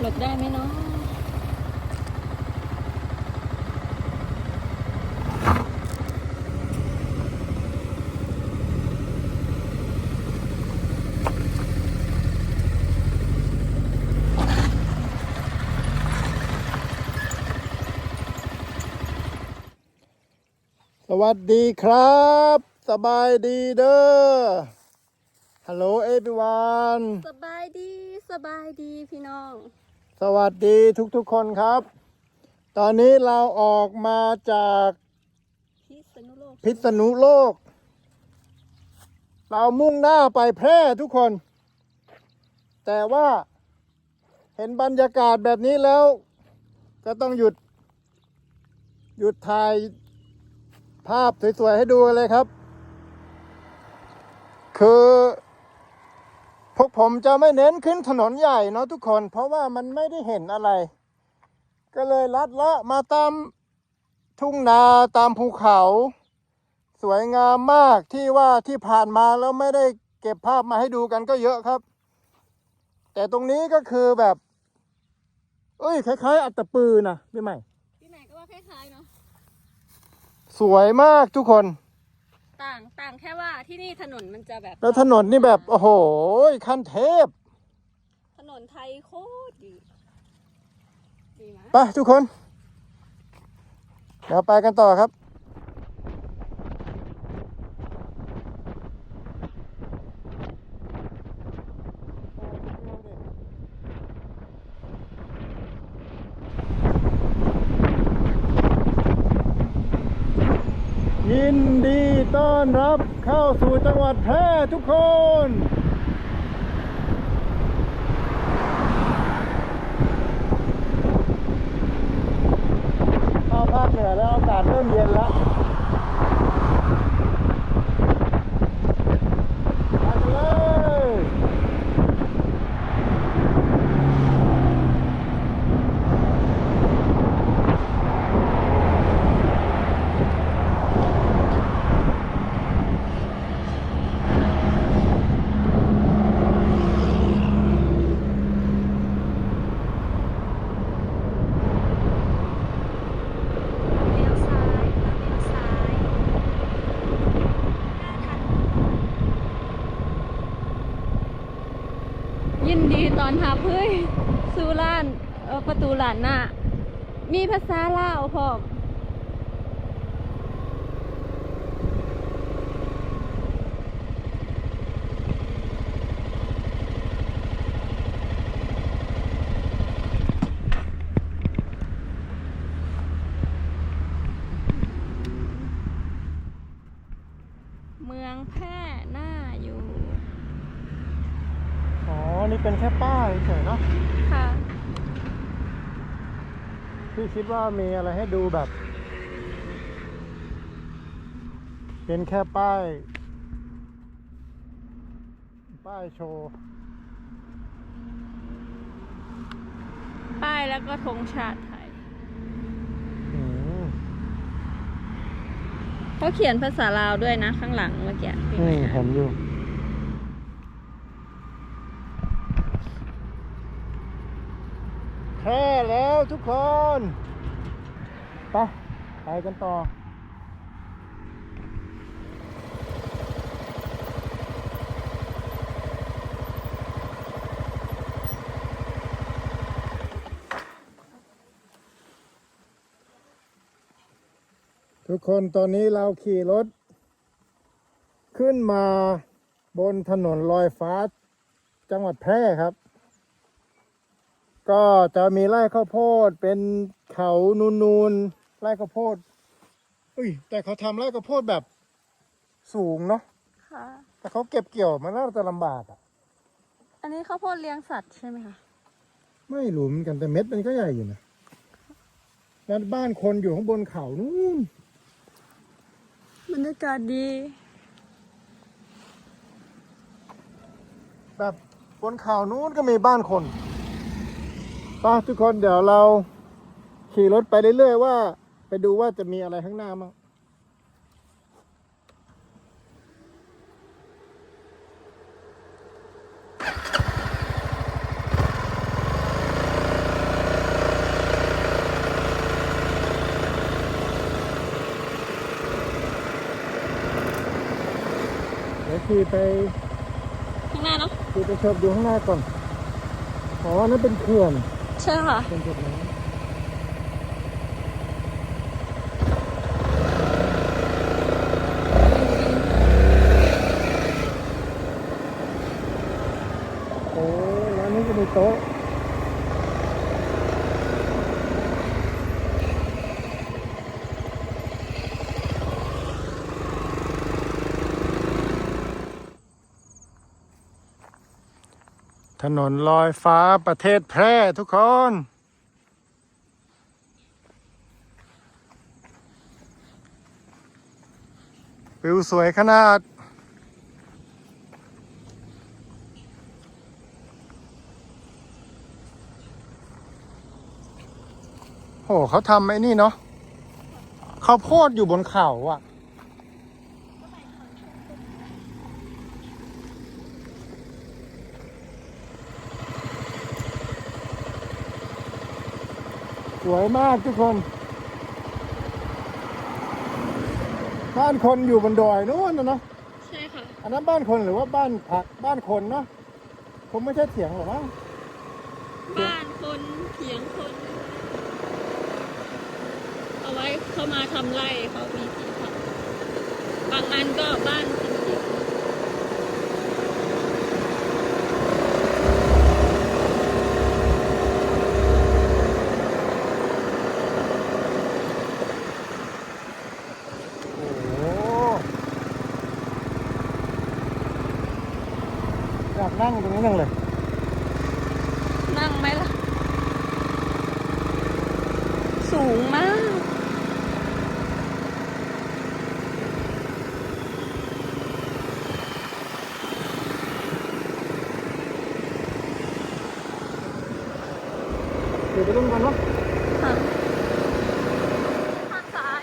หลบได้ไหมเนาะสวัสดีครับ สบายดีเด้อ ฮัลโหลเอ r ว o นสบายดีสบายดีพี่น้อง สวัสดีทุกๆคนครับ ตอนนี้เราออกมาจากพิษณุโลกพิษณุโลก เรามุ่งหน้าไปแพร่ทุกคน แต่ว่าเห็นบรรยากาศแบบนี้แล้ว ก็ต้องหยุด หยุดถ่ายภาพสวยๆให้ดูกันเลยครับ คือ พวกผมจะไม่เน้นขึ้นถนนใหญ่เนาะทุกคน เพราะว่ามันไม่ได้เห็นอะไร ก็เลยลัดเลาะมาตามทุ่งนาตามภูเขา สวยงามมากที่ว่าที่ผ่านมาแล้วไม่ได้เก็บภาพมาให้ดูกันก็เยอะครับ แต่ตรงนี้ก็คือแบบเอ้ยคล้าย ๆ อัตตปือนะพี่ใหม่ที่ไหนก็ว่าคล้ายๆเนาะสวยมากทุกคน ต่างต่างแค่ว่าที่นี่ถนนมันจะแบบแล้วถนนนี่แบบ โอ้โหขั้นเทพ ถนนไทยโคตรดีดีมาก ไปทุกคน เดี๋ยวไปกันต่อครับ ยินดีต้อนรับเข้าสู่จังหวัดแพร่ทุกคน เข้าภาคเหนือแล้วอากาศเริ่มเย็นแล้วไปกันเลยเลี้ยวซ้ายเลี้ยวซ้ายยินดี ตอนทับเฮ้ยซูร้านประตูหลานน่ะมีภาษาลาวพร้อม เมืองแพร่น่าอยู่ อ๋อ นี่เป็นแค่ป้าย เฉยๆเนาะค่ะ พี่คิดว่ามีอะไรให้ดูแบบ เป็นแค่ป้าย ป้ายโชว์ป้ายแล้วก็ธงชาติไทยอืมเขาเขียนภาษาลาวด้วยนะข้างหลังเมื่อกี้พี่อืไหมมคะเห็นอยู่ แค่แล้ว ทุกคน ไป ไปกันต่อทุกคนตอนนี้เราขี่รถ ขึ้นมาบนถนนลอยฟ้าจังหวัดแพร่ครับ ก็จะมีไร่ข้าวโพดเป็นเขานูนๆไร่ข้าวโพดอุ้ยแต่เขาทำไร่ข้าวโพดแบบสูงเนาะค่ะ แต่เขาเก็บเกี่ยวมันน่าจะลำบากอะอันนี้ข้าวโพดเลี้ยงสัตว์ใช่ไหมคะไม่รู้เหมือนกันแต่เม็ดมันก็ใหญ่อยู่นะแล้วบ้านคนอยู่ข้างบนเขานู่นบรรยากาศดีแบบบนเขานู้นก็มีบ้านคนไป้าทุกคนเดี๋ยวเราขี่รถไปเรื่อยๆว่า ไปดูว่าจะมีอะไรข้างหน้ามั้งเดี๋ยวขี่ไปข้างหน้าเนาะขี่ไปชมดูข้างหน้าก่อน อ๋อนั่นเป็นเขื่อน ใช่ค่ะ เป็นจุดน้ำโอ้แล้วนี่ก็มีโต๊ะ ถนนลอยฟ้าประเทศแพร่ทุกคน วิวสวยขนาด โหเขาทำไอ้นี่เนาะเขาโพดอยู่บนเขาอะ สวยมากทุกคนบ้านคนอยู่บนดอยนู้นนะเนาะใช่ค่ะ อันนั้นบ้านคนหรือว่าบ้านผักบ้านคนเนาะคงไม่ใช่เถียงหรอกมั้งบ้านคนเถียงคน เอาไว้เขามาทำไร่เขามีที่ทำบางอันก็บ้านคนเถียง โอ้โหอยากนั่งตรงนี้นั่งเลย นั่งไหมล่ะ สูงมาก เดี๋ยวไปเล่นกันเนาะ ค่ะข้างซ้าย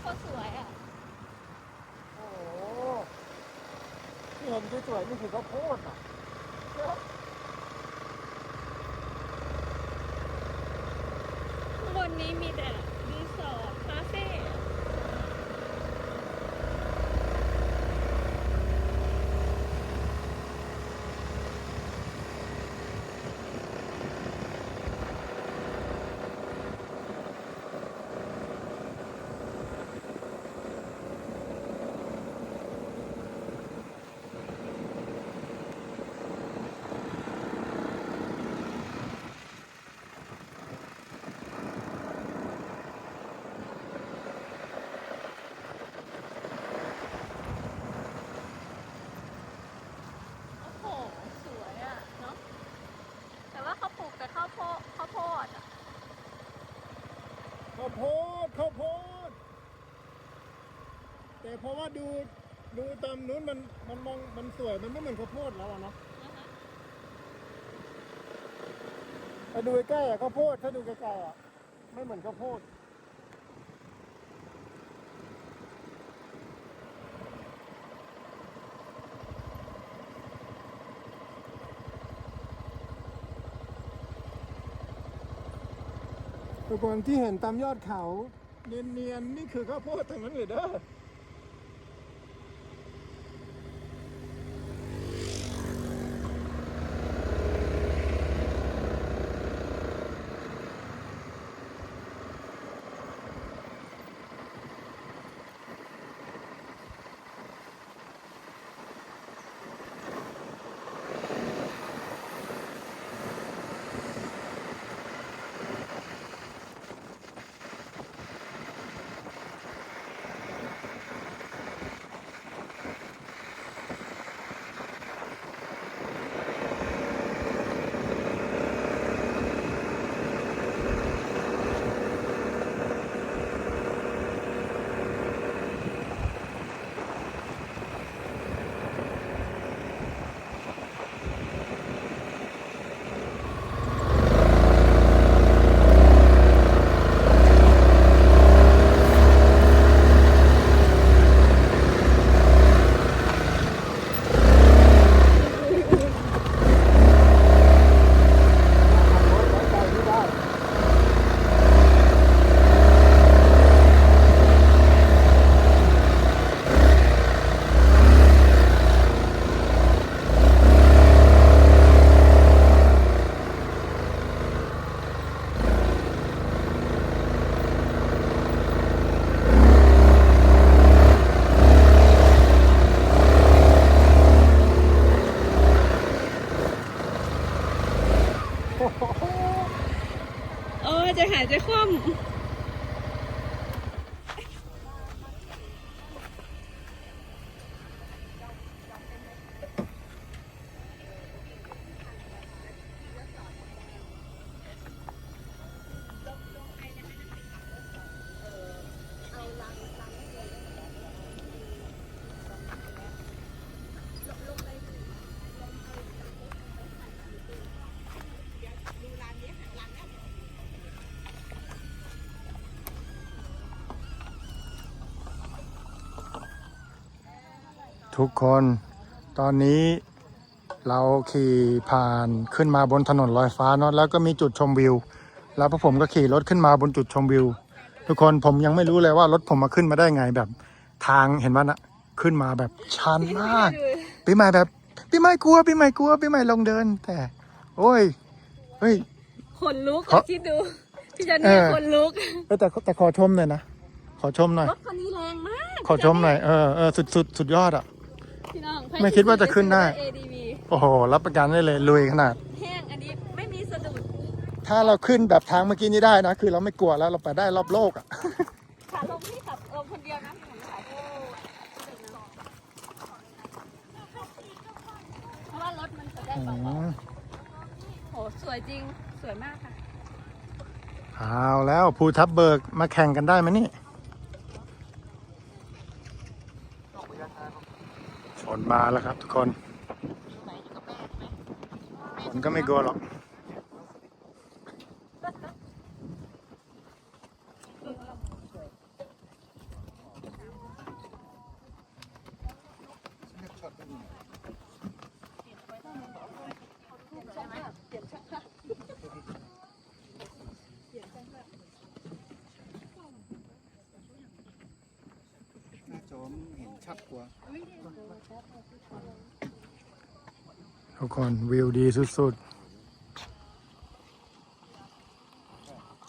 โคตรสวยอะ โอ้โหที่เห็นสวยๆนี่คือข้าวโพดอะ ข้างบนนี้มีแต่รีสอร์ทคาเฟ่อะ โอ้โห สวยอะ เนาะ แต่ว่าเขาปลูกแต่ข้าวโพดข้าวโพดอะ ข้าวโพดข้าวโพด แต่เพราะว่าดูดูตามนู้นมันมันมองมันสวยมันไม่เหมือนข้าวโพดแล้วอะเนาะถ้าดูใกล้ๆอะข้าวโพดถ้าดูไกลๆอะไม่เหมือนข้าวโพดทุกคนที่เห็นตามยอดเขา เนียนๆนี่คือข้าวโพดทั้งนั้นเลยเด้อ ทุกคนตอนนี้เราขี่ผ่านขึ้นมาบนถนนลอยฟ้าเนาะแล้วก็มีจุดชมวิว แล้วพวกผมก็ขี่รถขึ้นมาบนจุดชมวิว ทุกคนผมยังไม่รู้เลยว่ารถผมมาขึ้นมาได้ไงแบบ ทางเห็นว่านะขึ้นมาแบบชันมากปีใหม่แบบปีใหม่กลัวปีใหม่กลัวปีใหม่ลงเดิน แต่ โอ้ยเฮ้ยขนลุกขอคิดดูพี่จันเอนี่อขนลุกเอ้ยแต่แต่ขอชมหน่อยนะขอชมหน่อยรถคันนี้แรงมาก ขอชมหน่อยเออเออสุดสุดสุดยอดอะพี่น้อง ไม่คิดว่าจะขึ้นได้ ADV โอ้โห รับประกันได้เลยลุยขนาด แห้งอันนี้ไม่มีสะดุดถ้าเราขึ้นแบบทางเมื่อกี้นี้ได้นะ คือเราไม่กลัวแล้วเราไปได้รอบโลกอะ ขาลงที่ขับลงคนเดียวนะผมขายโอ้เพราะว่ารถมันจะได้เบาๆโหสวยจริงสวยมากค่ะ เอาแล้วภูทับเบิกมาแข่งกันได้ไหมนี่ ฝนมาแล้วครับทุกคน ฝนก็ไม่กลัวหรอก หน้าจอมเห็น ชัดกว่าทุกคนวิวดีสุดๆ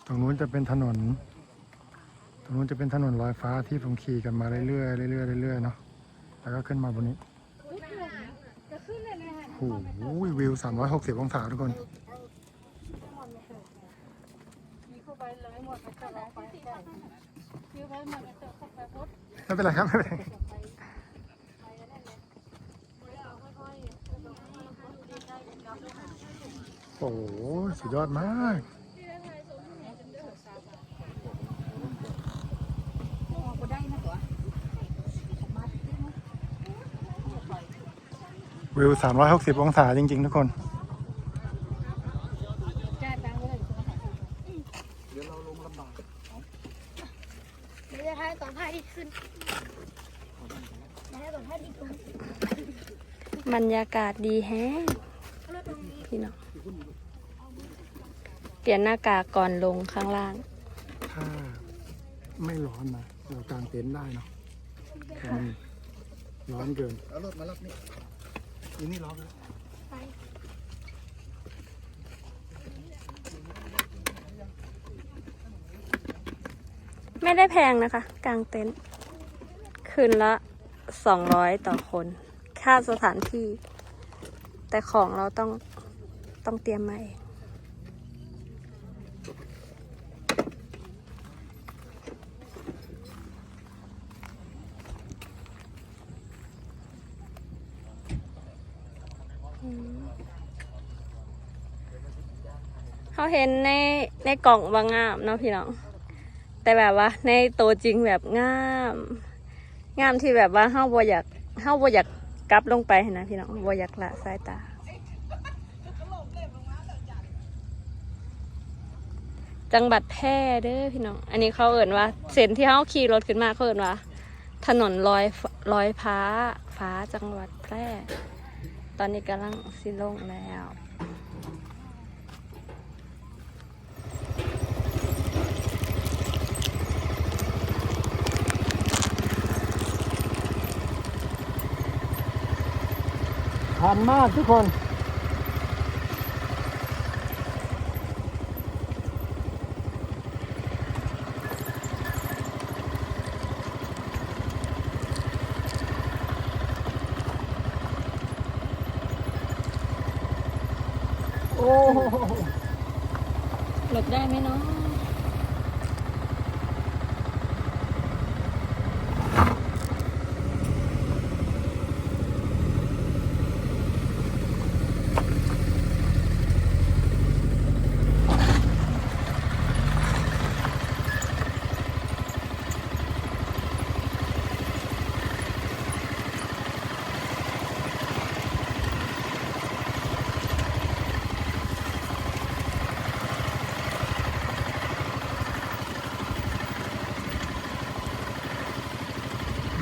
ตรงนู้นจะเป็นถนน ตรงนู้นจะเป็นถนนลอยฟ้าที่ผมขี่กันมาเรื่อยๆเรื่อยๆเรื่อยๆเนาะ แล้วก็ขึ้นมาบนนี้โอ้โหวิว 360 องศาทุกคนไม่เป็นไรครับไม่เป็นไร โอ้โหสุดยอดมาก วิว 360 องศาจริง ๆ ทุกคนเดี๋ยวจะทายสองท่าที่ขึ้นแล้วสองท่าที่ขึ้นบรรยากาศดีแฮงพี่น้อง เปลี่ยนหน้ากากก่อนลงข้างล่าง ถ้าไม่ร้อนนะ เรากางเต็นท์ได้เนาะแต่มันร้อนเกิน เอารถมารับนี่นี่นี่ร้อนแล้วไม่ได้แพงนะคะกลางเต็นท์คืนละสองร้อยต่อคน ค่าสถานที่ แต่ของเราต้องต้องเตรียมมาเอง เขาเห็นในในกล่องว่างามเนาะพี่น้อง แต่แบบว่า ในตัวจริงแบบงาม งามที่แบบว่าเฮาบ่อยากเฮาบ่อยากกลับลงไปนะพี่น้องบ่อยากละสายตาจังหวัดแพร่เด้อพี่น้อง อันนี้เขาเอ่นว่า เส้นที่เฮาขี่รถขึ้นมาเขาเอ่นว่า ถนนลอยลอยฟ้าฟ้าจังหวัดแพร่ ตอนนี้กำลังสิลงแล้วทันมากทุกคน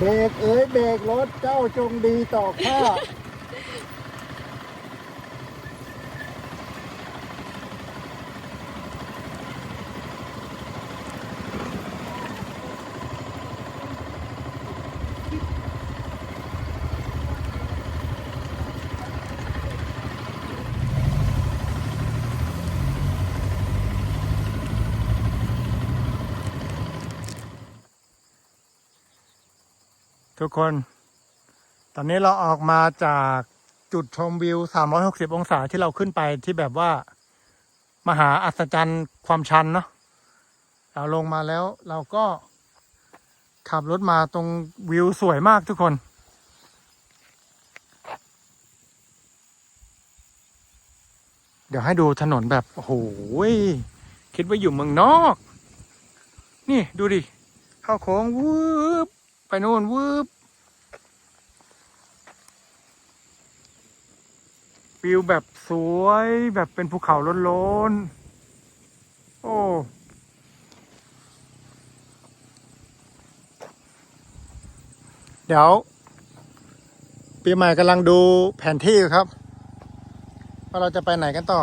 เบรกเอ้ยเบรกรถเจ้าจงดีต่อข้า ทุกคน ตอนนี้เราออกมาจากจุดชมวิว 360 องศาที่เราขึ้นไปที่แบบว่า มหาอัศจรรย์ความชันเนาะเราลงมาแล้ว เราก็ขับรถมาตรงวิวสวยมากทุกคน เดี๋ยวให้ดูถนนแบบ โอ้โหยคิดว่าอยู่เมืองนอก นี่ดูดิ เข้าโค้งวืบ ไปโน่นวืบวิวแบบสวยแบบเป็นภูเขาล้นๆ โอ้เดี๋ยว ปีใหม่กำลังดูแผนที่ครับ ว่าเราจะไปไหนกันต่อ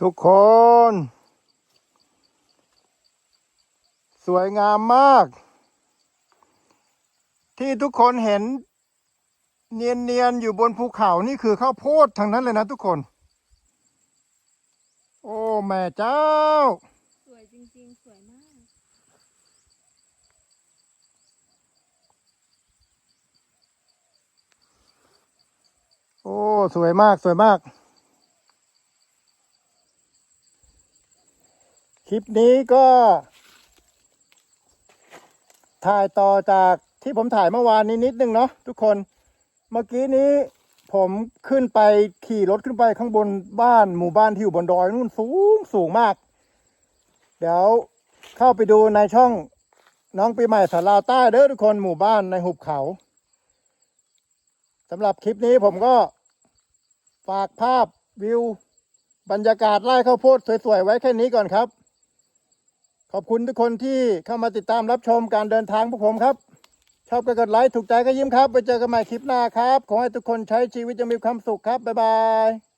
ทุกคน สวยงามมาก ที่ทุกคนเห็น เนียนๆ อยู่บนภูเขานี่คือข้าวโพดทั้งนั้นเลยนะทุกคน โอ้แม่เจ้า สวยจริงๆ สวยมาก โอ้ สวยมากสวยมาก คลิปนี้ก็ ถ่ายต่อจากที่ผมถ่ายเมื่อวานนี้นิดนึงเนาะทุกคน เมื่อกี้นี้ผมขึ้นไปขี่รถขึ้นไปข้างบนบ้านหมู่บ้านที่อยู่บนดอยนู่นสูงสูงมาก เดี๋ยวเข้าไปดูในช่องน้องปีใหม่สาราใต้เด้อทุกคนหมู่บ้านในหุบเขาสำหรับคลิปนี้ผมก็ฝากภาพวิว บรรยากาศไร่ข้าวโพดสวยๆ ไว้แค่นี้ก่อนครับ ขอบคุณทุกคนที่เข้ามาติดตามรับชมการเดินทางพวกผมครับ ชอบก็กดไลค์ถูกใจก็ยิ้มครับ ไปเจอกันใหม่คลิปหน้าครับ ขอให้ทุกคนใช้ชีวิตจะมีความสุขครับ บ๊ายบาย